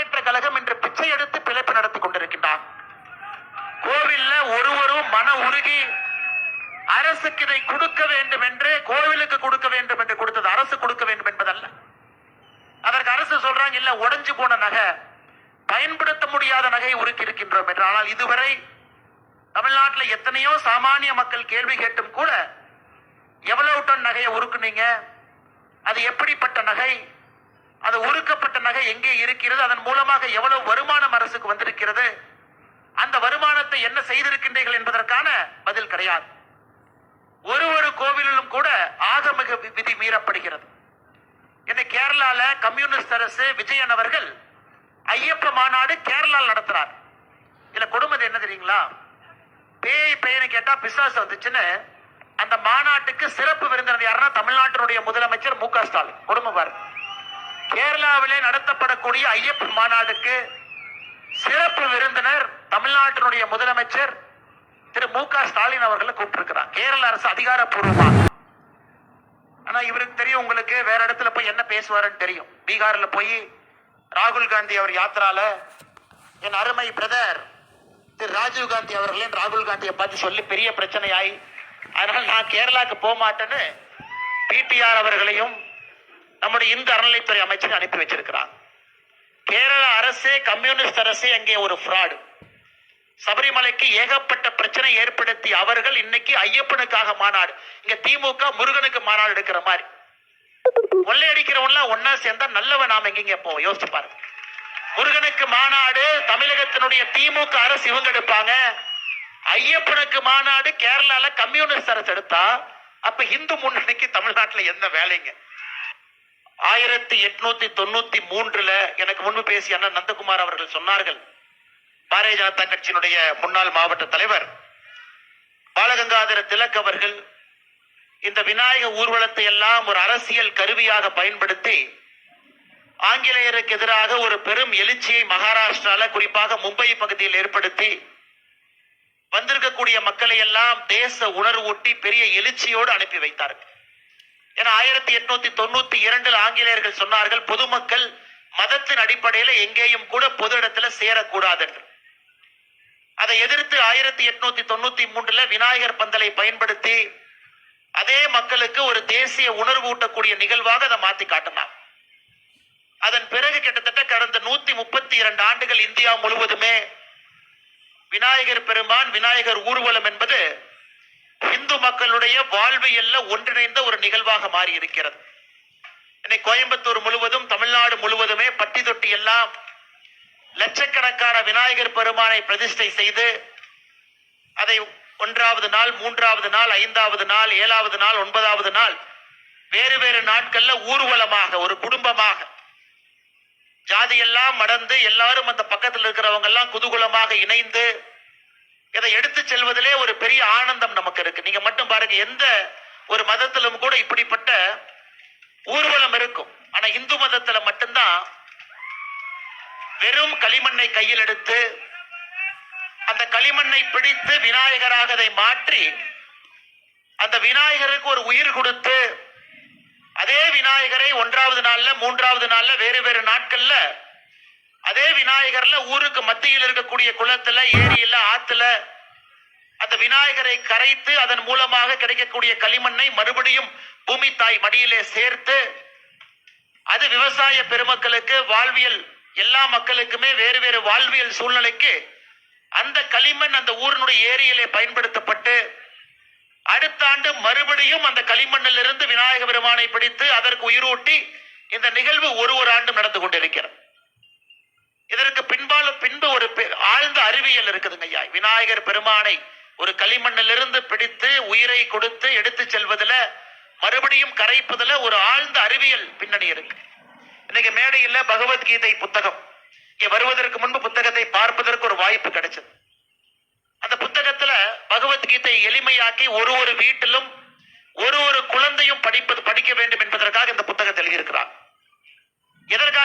முன்னேற்ற கழகம் என்று பிச்சை எடுத்து பிழைப்பு நடத்தி கொண்டிருக்கின்றார் கோவில்ல ஒருவரும் மன உருகி அரசுக்கு இதை கொடுக்க வேண்டும் என்று கோவிலுக்கு கொடுக்க வேண்டும் என்று கொடுத்தது அரசு கொடுக்க வேண்டும் என்பதல்ல. அதற்கு அரசு சொல்றாங்க இல்ல உடஞ்சு போன நகை பயன்படுத்த முடியாத நகை உருக்கி இருக்கின்றோம் என்று. ஆனால் இதுவரை தமிழ்நாட்டில் எத்தனையோ சாமானிய மக்கள் கேள்வி கேட்டும் கூட எவ்வளவு டன் நகையை உருக்குனீங்க? அது எப்படிப்பட்ட நகை? அது உருக்கப்பட்ட நகை எங்கே இருக்கிறது? அதன் மூலமாக எவ்வளவு வருமானம் அரசுக்கு வந்திருக்கிறது? அந்த வருமானத்தை என்ன செய்திருக்கின்றீர்கள் என்பதற்கான பதில் கிடையாது. ஒரு ஒரு கோவிலிலும் கூட ஆகமிக வி- விதி மீறப்படுகிறது. இந்த கேரளால கம்யூனிஸ்ட் அரசு விஜயன் அவர்கள் ஐயப்ப மாநாடு கேரளால நடத்துறார். இதுல கொடுமை என்ன தெரியுங்களா? பேய் பேய்னு கேட்டா பிசாசு வந்துச்சுன்னு அந்த மாநாட்டுக்கு சிறப்பு விருந்தினர் யாருன்னா தமிழ்நாட்டினுடைய முதலமைச்சர் மு க ஸ்டாலின். கொடுமை பாருங்க. கேரளாவிலே நடத்தப்படக்கூடிய ஐயப்பன் மாநாடுக்கு சிறப்பு விருந்தினர் தமிழ்நாட்டினுடைய முதலமைச்சர் திரு மு க ஸ்டாலின் அவர்களை கூப்பிட்டிருக்கிறார். கேரள அரசு அதிகாரப்பூர்வமாக. ஆனா இவருக்கு தெரியும் உங்களுக்கு வேற இடத்துல போய் என்ன பேசுவாருன்னு தெரியும். பீகார்ல போய் ராகுல் காந்தி அவர் யாத்திரால என் அருமை பிரதர் திரு ராஜீவ் காந்தி அவர்களையும் ராகுல் காந்தியை பார்த்து சொல்லி பெரிய பிரச்சனை ஆகி அதனால் நான் கேரளாக்கு போக மாட்டேன்னு பிடிஆர் அவர்களையும் நம்முடைய இந்து அறநிலைத்துறை அமைச்சர் அனுப்பி வச்சிருக்கிறார். கேரள அரசே கம்யூனிஸ்ட் அரசே அங்கே ஒரு ஃப்ராடு சபரிமலைக்கு ஏகப்பட்ட பிரச்சனை ஏற்படுத்தி அவர்கள் இன்னைக்கு ஐயப்பனுக்காக மாநாடு. இங்க திமுக முருகனுக்கு மாநாடு எடுக்கிற மாதிரி. கொள்ளையடிக்கிறவன்லாம் ஒன்னா சேர்ந்தா நல்லவன் நாம எங்கெங்க போவோம்? யோசிச்சு பாருங்க. முருகனுக்கு மாநாடு தமிழகத்தினுடைய திமுக அரசு இவங்க எடுப்பாங்க. ஐயப்பனுக்கு மாநாடு கேரளால கம்யூனிஸ்ட் அரசு எடுத்தா அப்ப இந்து முன்னணிக்கு தமிழ்நாட்டுல எந்த வேலைங்க? ஆயிரத்தி எட்நூத்தி தொண்ணூத்தி மூன்றுல எனக்கு முன்பு பேசிய அண்ணன் நந்தகுமார் அவர்கள் சொன்னார்கள். பாரதிய ஜனதா கட்சியினுடைய முன்னாள் மாவட்ட தலைவர் பாலகங்காதர திலக் அவர்கள் இந்த விநாயக ஊர்வலத்தை எல்லாம் ஒரு அரசியல் கருவியாக பயன்படுத்தி ஆங்கிலேயருக்கு எதிராக ஒரு பெரும் எழுச்சியை மகாராஷ்டிரால குறிப்பாக மும்பை பகுதியில் ஏற்படுத்தி வந்திருக்கக்கூடிய மக்களை எல்லாம் தேச உணர்வூட்டி பெரிய எழுச்சியோடு அனுப்பி வைத்தார்கள். ஏன்னா ஆயிரத்தி எட்நூத்தி தொண்ணூத்தி இரண்டில் ஆங்கிலேயர்கள் சொன்னார்கள் பொதுமக்கள் மதத்தின் அடிப்படையில எங்கேயும் கூட பொது இடத்துல சேரக்கூடாது என்று. அதை எதிர்த்து ஆயிரத்தி எட்நூத்தி தொண்ணூத்தி மூன்றுல விநாயகர் பந்தலை பயன்படுத்தி அதே மக்களுக்கு ஒரு தேசிய உணர்வு ஊட்டக்கூடிய நிகழ்வாக அதை மாத்தி காட்டினார். அதன் பிறகு கிட்டத்தட்ட கடந்த நூத்தி முப்பத்தி இரண்டு ஆண்டுகள் இந்தியா முழுவதுமே விநாயகர் பெருமான் விநாயகர் ஊர்வலம் என்பது இந்து மக்களுடைய வாழ்வியல்ல ஒன்றிணைந்த ஒரு நிகழ்வாக மாறி இருக்கிறது இன்னைக்கு கோயம்புத்தூர் முழுவதும் தமிழ்நாடு முழுவதுமே பட்டி தொட்டி எல்லாம் லட்சக்கணக்கான விநாயகர் பெருமானை பிரதிஷ்டை செய்து அதை ஒன்றாவது நாள் மூன்றாவது நாள் ஐந்தாவது நாள் ஏழாவது நாள் ஒன்பதாவது நாள் வேறு வேறு நாட்கள்ல ஊர்வலமாக ஒரு குடும்பமாக ஜாதியெல்லாம் மடந்து எல்லாரும் அந்த பக்கத்தில் இருக்கிறவங்க எல்லாம் குதூகுலமாக இணைந்து இதை எடுத்து செல்வதிலே ஒரு பெரிய ஆனந்தம் நமக்கு இருக்கு. நீங்க மட்டும் பாருங்க எந்த ஒரு மதத்திலும் கூட இப்படிப்பட்ட ஊர்வலம் இருக்கும். ஆனா இந்து மதத்துல மட்டும்தான் வெறும் களிமண்ணை கையில் எடுத்து அந்த களிமண்ணை பிடித்து விநாயகராக அதை மாற்றி அந்த விநாயகருக்கு ஒரு உயிர் கொடுத்து அதே விநாயகரை ஒன்றாவது நாள்ல மூன்றாவது நாள்ல வேறு வேறு நாட்கள்ல அதே விநாயகர்ல ஊருக்கு மத்தியில் இருக்கக்கூடிய குளத்துல ஏரியில ஆத்துல அந்த விநாயகரை கரைத்து அதன் மூலமாக கிடைக்கக்கூடிய களிமண்ணை மறுபடியும் பூமி தாய் மடியிலே சேர்த்து அது விவசாய பெருமக்களுக்கு வாழ்வியல் எல்லா மக்களுக்குமே வேறு வேறு வாழ்வியல் சூழ்நிலைக்கு அந்த களிமண் அந்த ஊரினுடைய ஏரியிலே பயன்படுத்தப்பட்டு அடுத்த ஆண்டு மறுபடியும் அந்த களிமண்ணிலிருந்து விநாயக பெருமானை பிடித்து அதற்கு உயிரூட்டி இந்த நிகழ்வு ஒரு ஒரு ஆண்டும் நடந்து கொண்டிருக்கிறது. ஒரு ஆழ்ந்த அறிவியல் இருக்குதுங்க ஐயா. விநாயகர் பெருமானை ஒரு களிமண்ணிலிருந்து பிடித்து உயிரை கொடுத்து எடுத்து செல்வதுல மறுபடியும் கரைப்பதுல ஒரு ஆழ்ந்த அறிவியல் பின்னணி இருக்கு. இன்னைக்கு மேடையில் பகவத்கீதை புத்தகம். இங்க வருவதற்கு முன்பு புத்தகத்தை பார்ப்பதற்கு ஒரு வாய்ப்பு கிடைச்சது. அந்த புத்தகத்துல பகவத்கீதை எளிமையாக்கி ஒரு ஒரு வீட்டிலும் ஒரு ஒரு குழந்தையும் படிப்பது படிக்க வேண்டும் என்பதற்காக இந்த புத்தகத்தை எழுதியிருக்கிறார்.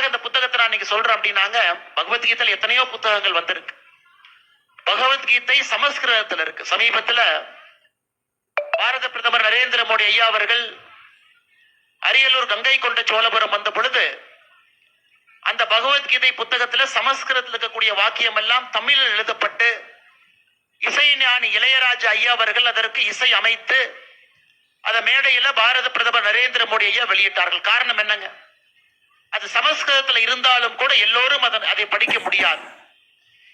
எதற்காக இந்த புத்தகத்தை நான் சொல்றேன் அப்படின்னாங்க பகவத்கீதையில எத்தனையோ புத்தகங்கள் வந்திருக்கு. பகவத்கீதை சமஸ்கிருதத்துல இருக்கு. சமீபத்துல பாரத பிரதமர் நரேந்திர மோடி ஐயா அவர்கள் அரியலூர் கங்கை கொண்ட சோழபுரம் வந்த பொழுது அந்த பகவத்கீதை புத்தகத்துல சமஸ்கிருதத்தில் இருக்கக்கூடிய வாக்கியம் எல்லாம் தமிழில் எழுதப்பட்டு இசைஞானி இளையராஜா ஐயா அவர்கள் அதற்கு இசை அமைத்து அதை மேடையில பாரத பிரதமர் நரேந்திர மோடி ஐயா வெளியிட்டார்கள். காரணம் என்னங்க? அது சமஸ்கிருதத்துல இருந்தாலும் கூட எல்லோரும் அதன் அதை படிக்க முடியாது.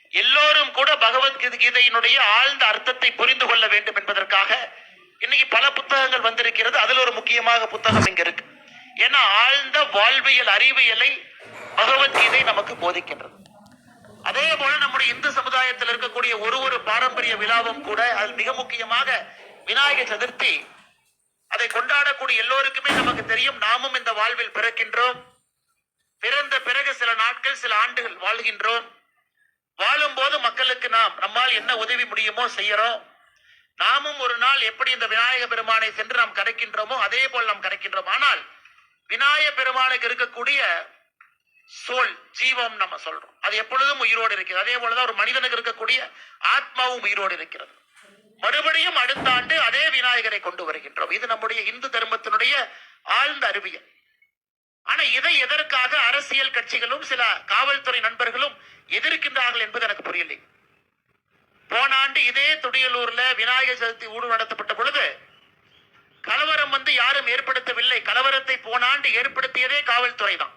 எல்லோரும் கூட பகவத்கீதையினுடைய ஆழ்ந்த அர்த்தத்தை புரிந்து கொள்ள வேண்டும் என்பதற்காக இன்னைக்கு பல புத்தகங்கள் வந்திருக்கிறது. அதுல ஒரு முக்கியமாக புத்தகம் இங்க இருக்கு. ஏன்னா ஆழ்ந்த வாழ்வியல் அறிவியலை பகவத்கீதை நமக்கு போதிக்கின்றது. அதே போல நம்முடைய இந்து சமுதாயத்தில் இருக்கக்கூடிய ஒரு ஒரு பாரம்பரிய விழாவும் கூட அது மிக முக்கியமாக விநாயகர் சதுர்த்தி அதை கொண்டாடக்கூடிய எல்லோருக்குமே நமக்கு தெரியும். நாமும் இந்த வாழ்வில் பிறக்கின்றோம். பிறந்த பிறகு சில நாட்கள் சில ஆண்டுகள் வாழ்கின்றோம். வாழும்போது மக்களுக்கு நாம் நம்மால் என்ன உதவி முடியுமோ செய்யறோம். நாமும் ஒரு நாள் எப்படி இந்த விநாயக பெருமானை சென்று நாம் கரைக்கின்றோமோ அதே போல் நாம் கரைக்கின்றோம். ஆனால் விநாயக பெருமானுக்கு இருக்கக்கூடிய சோல் ஜீவம் நம்ம சொல்றோம். அது எப்பொழுதும் உயிரோடு இருக்கிறது. அதே போலதான் ஒரு மனிதனுக்கு இருக்கக்கூடிய ஆத்மாவும் உயிரோடு இருக்கிறது. மறுபடியும் அடுத்த ஆண்டு அதே விநாயகரை கொண்டு வருகின்றோம். இது நம்முடைய இந்து தர்மத்தினுடைய ஆழ்ந்த அறிவியல். ஆனா இதை எதற்காக அரசியல் கட்சிகளும் சில காவல்துறை நண்பர்களும் எதிர்க்கின்றார்கள் என்பது எனக்கு புரியலை போன ஆண்டு இதே துடியலூர்ல விநாயகர் சதுர்த்தி ஊடு நடத்தப்பட்ட பொழுது கலவரம் வந்து யாரும் ஏற்படுத்தவில்லை. கலவரத்தை போன ஆண்டு ஏற்படுத்தியதே காவல்துறை தான்.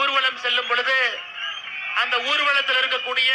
ஊர்வலம் செல்லும் பொழுது அந்த ஊர்வலத்தில் இருக்கக்கூடிய